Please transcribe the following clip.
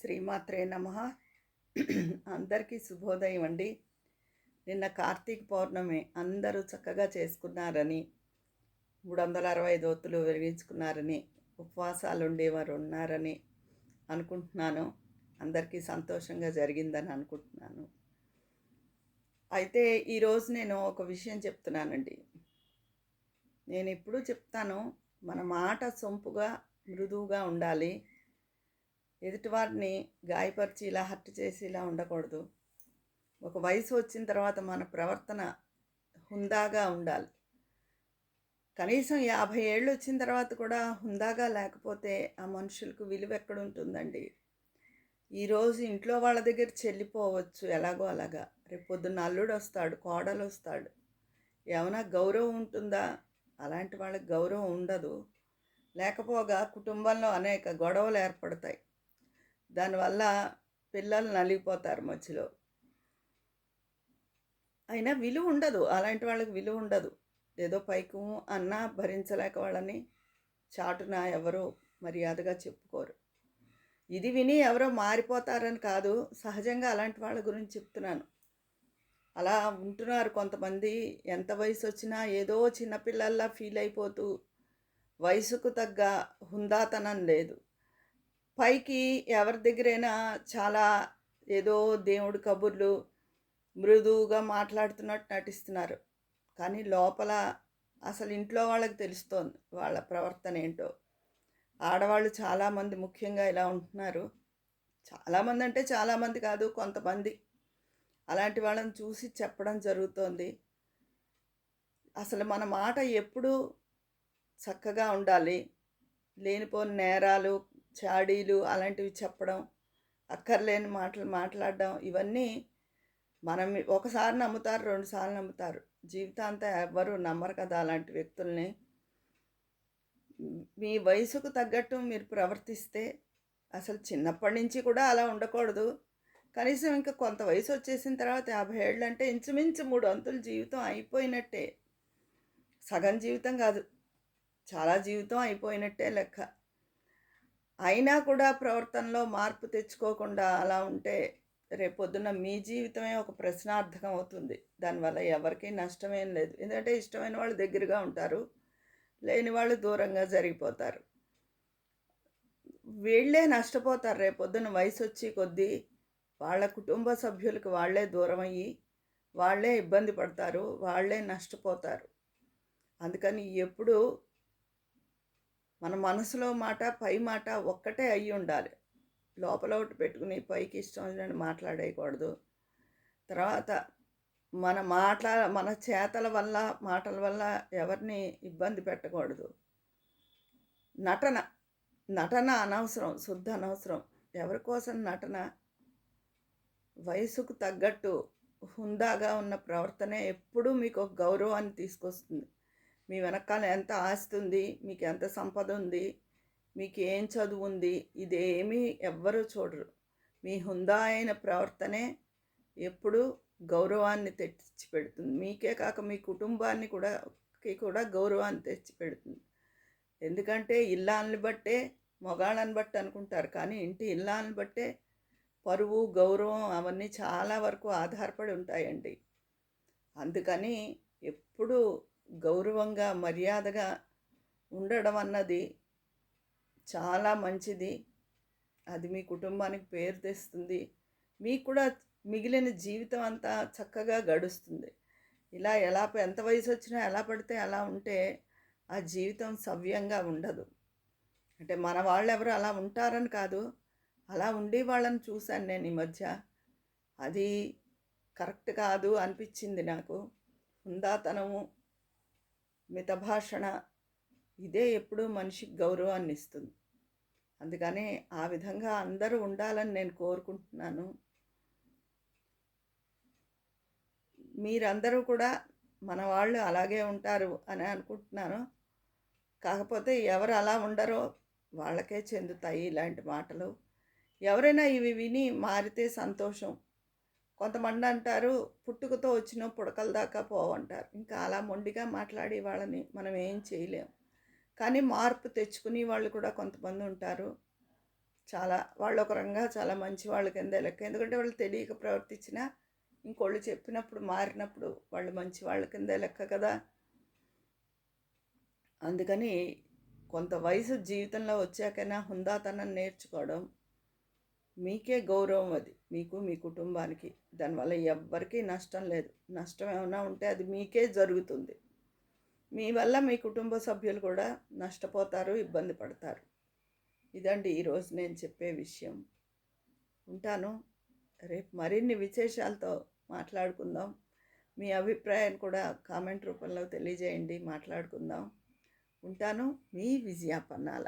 శ్రీమాత్రే నమ. అందరికీ శుభోదయం అండి. నిన్న కార్తీక పౌర్ణమి అందరూ చక్కగా చేసుకున్నారని మూడు వందల అరవై దోతులు వెలిగించుకున్నారని ఉపవాసాలు ఉండేవారు ఉన్నారని అనుకుంటున్నాను. అందరికీ సంతోషంగా జరిగిందని అనుకుంటున్నాను. అయితే ఈరోజు నేను ఒక విషయం చెప్తున్నానండి. నేను ఇప్పుడు చెప్తాను మన మాట సొంపుగా మృదువుగా ఉండాలి. ఎదుటివారిని గాయపరిచి ఇలా హర్ట్ చేసి ఇలా ఉండకూడదు. ఒక వయసు వచ్చిన తర్వాత మన ప్రవర్తన హుందాగా ఉండాలి. కనీసం యాభై ఏళ్ళు వచ్చిన తర్వాత కూడా హుందాగా లేకపోతే ఆ మనుషులకు విలువ ఎక్కడ ఉంటుందండి ఈరోజు ఇంట్లో వాళ్ళ దగ్గర చెల్లిపోవచ్చు ఎలాగో అలాగా. రేపు పొద్దున్న అల్లుడు వస్తాడు కోడలు వస్తాడు. ఏమైనా గౌరవం ఉంటుందా? అలాంటి వాళ్ళకి గౌరవం ఉండదు. లేకపోగా కుటుంబంలో అనేక గొడవలు ఏర్పడతాయి. దానివల్ల పిల్లలు నలిగిపోతారు మధ్యలో. అయినా విలువ ఉండదు. అలాంటి వాళ్ళకి విలువ ఉండదు. ఏదో పైకు అన్నా భరించలేక వాళ్ళని చాటున ఎవరో మర్యాదగా చెప్పుకోరు. ఇది విని ఎవరో మారిపోతారని కాదు. సహజంగా అలాంటి వాళ్ళ గురించి చెప్తున్నాను. అలా ఉంటున్నారు కొంతమంది. ఎంత వయసు వచ్చినా ఏదో చిన్నపిల్లల్లా ఫీల్ అయిపోతూ వయసుకు తగ్గ హుందాతనం లేదు. పైకి ఎవరి దగ్గరైనా చాలా ఏదో దేవుడి కబుర్లు మృదువుగా మాట్లాడుతున్నట్టు నటిస్తున్నారు. కానీ లోపల అసలు ఇంట్లో వాళ్ళకి తెలుస్తోంది వాళ్ళ ప్రవర్తన ఏంటో. ఆడవాళ్ళు చాలామంది ముఖ్యంగా ఇలా ఉంటున్నారు. చాలామంది అంటే చాలామంది కాదు కొంతమంది. అలాంటి వాళ్ళని చూసి చెప్పడం జరుగుతోంది. అసలు మన మాట ఎప్పుడు చక్కగా ఉండాలి. లేనిపోని నేరాలు చాడీలు అలాంటివి చెప్పడం అక్కర్లేని మాటలు మాట్లాడడం ఇవన్నీ మనం ఒకసారి నమ్ముతారు రెండుసార్లు నమ్ముతారు. జీవితాంతా ఎవ్వరు నమ్మరు కదా అలాంటి వ్యక్తుల్ని. మీ వయసుకు తగ్గట్టు మీరు ప్రవర్తిస్తే అసలు చిన్నప్పటి నుంచి కూడా అలా ఉండకూడదు. కనీసం ఇంకా కొంత వయసు వచ్చేసిన తర్వాత యాభై ఏళ్ళు అంటే ఇంచుమించు మూడు అంతుల జీవితం అయిపోయినట్టే. సగం జీవితం కాదు చాలా జీవితం అయిపోయినట్టే లెక్క. అయినా కూడా ప్రవర్తనలో మార్పు తెచ్చుకోకుండా అలా ఉంటే రేపొద్దున మీ జీవితమే ఒక ప్రశ్నార్థకం అవుతుంది. దానివల్ల ఎవరికీ నష్టమేం లేదు. ఎందుకంటే ఇష్టమైన వాళ్ళు దగ్గరగా ఉంటారు. లేని వాళ్ళు దూరంగా జరిగిపోతారు. వీళ్ళే నష్టపోతారు. రేపొద్దున వయసు వచ్చి కొద్దీ వాళ్ళ కుటుంబ సభ్యులకు వాళ్ళే దూరం అయ్యి వాళ్ళే ఇబ్బంది పడతారు. వాళ్ళే నష్టపోతారు. అందుకని ఎప్పుడు మన మనసులో మాట పై మాట ఒక్కటే అయ్యి ఉండాలి. లోపల ఒకటి పెట్టుకుని పైకి ఇష్టం వచ్చినట్టు మాట్లాడేయకూడదు. తర్వాత మన మాట మన చేతల వల్ల మాటల వల్ల ఎవరిని ఇబ్బంది పెట్టకూడదు. నటన నటన అనవసరం శుద్ధ అనవసరం. ఎవరి కోసం నటన? వయసుకు తగ్గట్టు హుందాగా ఉన్న ప్రవర్తనే ఎప్పుడూ మీకు ఒక గౌరవాన్ని తీసుకొస్తుంది. మీ వెనకాల ఎంత ఆస్తి ఉంది మీకు ఎంత సంపద ఉంది మీకు ఏం చదువు ఉంది ఇదేమీ ఎవ్వరూ చూడరు. మీ హుందా అయిన ప్రవర్తనే ఎప్పుడు గౌరవాన్ని తెచ్చి పెడుతుంది మీకే కాక మీ కుటుంబాన్ని కూడా కూడా గౌరవాన్ని తెచ్చి పెడుతుంది ఎందుకంటే ఇల్లాలని బట్టే మొగాళ్ళని బట్టి అనుకుంటారు కానీ ఇంటి ఇల్లాలని బట్టే పరువు గౌరవం అవన్నీ చాలా వరకు ఆధారపడి ఉంటాయండి. అందుకని ఎప్పుడూ గౌరవంగా మర్యాదగా ఉండడం అన్నది చాలా మంచిది. అది మీ కుటుంబానికి పేరు తెస్తుంది. మీకు కూడా మిగిలిన జీవితం అంతా చక్కగా గడుస్తుంది. ఇలా ఎలా ఎంత వయసు వచ్చినా ఎలా పడితే అలా ఉంటే ఆ జీవితం సవ్యంగా ఉండదు. అంటే మన వాళ్ళు ఎవరు అలా ఉంటారని కాదు. అలా ఉండే వాళ్ళని చూశాను నేను ఈ మధ్య. అది కరెక్ట్ కాదు అనిపించింది నాకు. హుందాతనము మితభాషణ ఇదే ఎప్పుడూ మనిషికి గౌరవాన్ని ఇస్తుంది అందుకని ఆ విధంగా అందరూ ఉండాలని నేను కోరుకుంటున్నాను. మీరందరూ కూడా మన వాళ్ళు అలాగే ఉంటారు అని అనుకుంటున్నాను. కాకపోతే ఎవరు అలా ఉండరో వాళ్ళకే చెందుతాయి ఇలాంటి మాటలు. ఎవరైనా ఇవి విని మారితే సంతోషం. కొంతమంది అంటారు పుట్టుకతో వచ్చిన పుడకల దాకా పోవంటారు. ఇంకా అలా మొండిగా మాట్లాడి వాళ్ళని మనం ఏం చేయలేం. కానీ మార్పు తెచ్చుకునే వాళ్ళు కూడా కొంతమంది ఉంటారు. చాలా వాళ్ళు ఒక రంగా చాలా మంచి వాళ్ళ కింద లెక్క. ఎందుకంటే వాళ్ళు తెలియక ప్రవర్తించినా ఇంకోళ్ళు చెప్పినప్పుడు మారినప్పుడు వాళ్ళు మంచి వాళ్ళ కింద లెక్క కదా. అందుకని కొంత వయసు జీవితంలో వచ్చాకైనా హుందాతనం నేర్చుకోవడం మీకే గౌరవం అది. మీకు మీ కుటుంబానికి. దానివల్ల ఎవ్వరికీ నష్టం లేదు. నష్టం ఏమైనా ఉంటే అది మీకే జరుగుతుంది. మీ వల్ల మీ కుటుంబ సభ్యులు కూడా నష్టపోతారు ఇబ్బంది పడతారు. ఇదండి ఈరోజు నేను చెప్పే విషయం. ఉంటాను. రేపు మరిన్ని విశేషాలతో మాట్లాడుకుందాం. మీ అభిప్రాయాన్ని కూడా కామెంట్ రూపంలో తెలియజేయండి. మాట్లాడుకుందాం. ఉంటాను. మీ విజయాపన్నాల